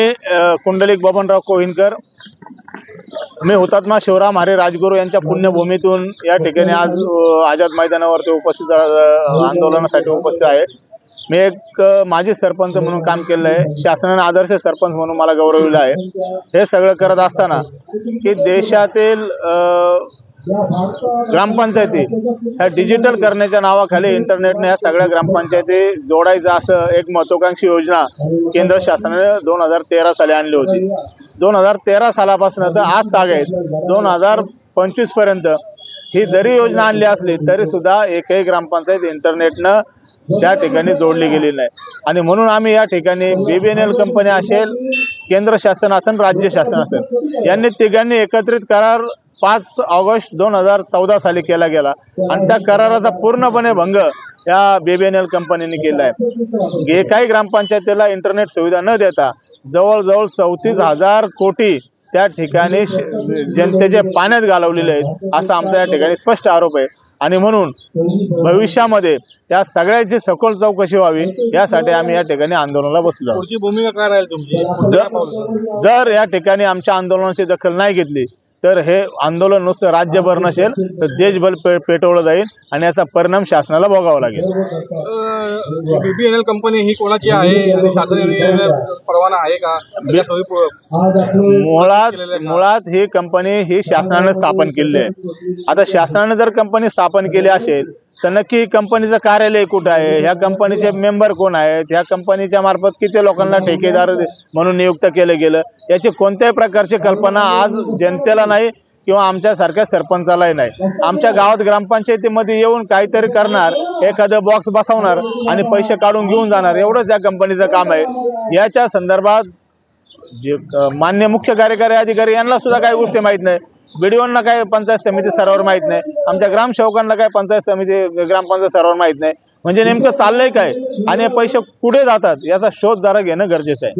मी कुंडलिक बबनराव कोहिनकर. मी हुतात्मा शिवराम हरे राजगुरू यांच्या पुण्यभूमीतून या ठिकाणी आज आझाद मैदानावरती उपस्थित आंदोलनासाठी उपस्थित आहे. मी एक माजी सरपंच म्हणून काम केलं आहे. शासनाने आदर्श सरपंच म्हणून मला गौरविलं आहे. हे सगळं करत असताना की देशातील अ, ग्रामपंचायती. ह्या डिजिटल करण्याच्या नावाखाली इंटरनेटने ह्या सगळ्या ग्रामपंचायती जोडायचं असं एक महत्वाकांक्षी योजना केंद्र शासनाने दोन हजार तेरा साली आणली होती. दोन हजार तेरा सालापासून तर आज तागायत दोन हजार पंचवीसपर्यंत ही जरी योजना आणली असली तरी सुद्धा एकही ग्रामपंचायत इंटरनेटनं त्या ठिकाणी जोडली गेली नाही. आणि म्हणून आम्ही या ठिकाणी बीबीएनएल कंपनी असेल केंद्र शासन असेल राज्य शासन असेल. यांनी तिघांनी एकत्रित करार पाच ऑगस्ट दोन हजार चौदा साली केला गेला. आणि त्या कराराचा पूर्णपणे भंग या बीबीएनएल कंपनीने केला आहे. एकाही ग्रामपंचायतीला इंटरनेट सुविधा न देता जवळजवळ चौतीस हजार कोटी त्या ठिकाणी जनतेचे पाण्यात घालवलेले आहेत असा आमचा या ठिकाणी स्पष्ट आरोप आहे आणि म्हणून भविष्यामध्ये या सगळ्याची सखोल चौकशी व्हावी यासाठी आम्ही या ठिकाणी आंदोलनाला बसलो भूमिका काय राहील तुमची? जर या ठिकाणी आमच्या आंदोलनाची दखल नाही घेतली तर हे आंदोलन नुसतं राज्यभर नसेल तर देशभर पे पेटवलं जाईल आणि याचा परिणाम शासनाला भोगावा लागेल. बीबीएनएल कंपनी ही कोणाची आहे? परवाना आहे का? पु- मुळात मुळात ही कंपनी ही शासनाने स्थापन केली आहे. आता शासनाने जर कंपनी स्थापन केली असेल तर नक्की कंपनीचं कार्यालय कुठं आहे? ह्या कंपनीचे मेंबर कोण आहेत? ह्या कंपनीच्या मार्फत किती लोकांना ठेकेदार म्हणून नियुक्त केलं गेलं? याची कोणत्याही प्रकारची कल्पना आज जनतेला नाही. किंवा आमच्यासारख्या सरपंचालाही नाही. आमच्या गावात ग्रामपंचायतीमध्ये येऊन काहीतरी करणार एखादं बॉक्स बसवणार आणि पैसे काढून घेऊन जाणार. एवढंच या कंपनीचं काम आहे. याच्या संदर्भात जे मान्य मुख्य कार्यकारी अधिकारी यांना सुद्धा काही गोष्टी माहीत नाही. बीडीओंना काय पंचायत समिती सर्वांवर माहीत नाही. आमच्या ग्रामसेवकांना काय पंचायत समिती ग्रामपंचायत सर्वांवर माहीत नाही. म्हणजे नेमकं चाललंय काय? आणि हे पैसे कुठे जातात? याचा शोध जरा घेणं गरजेचं आहे.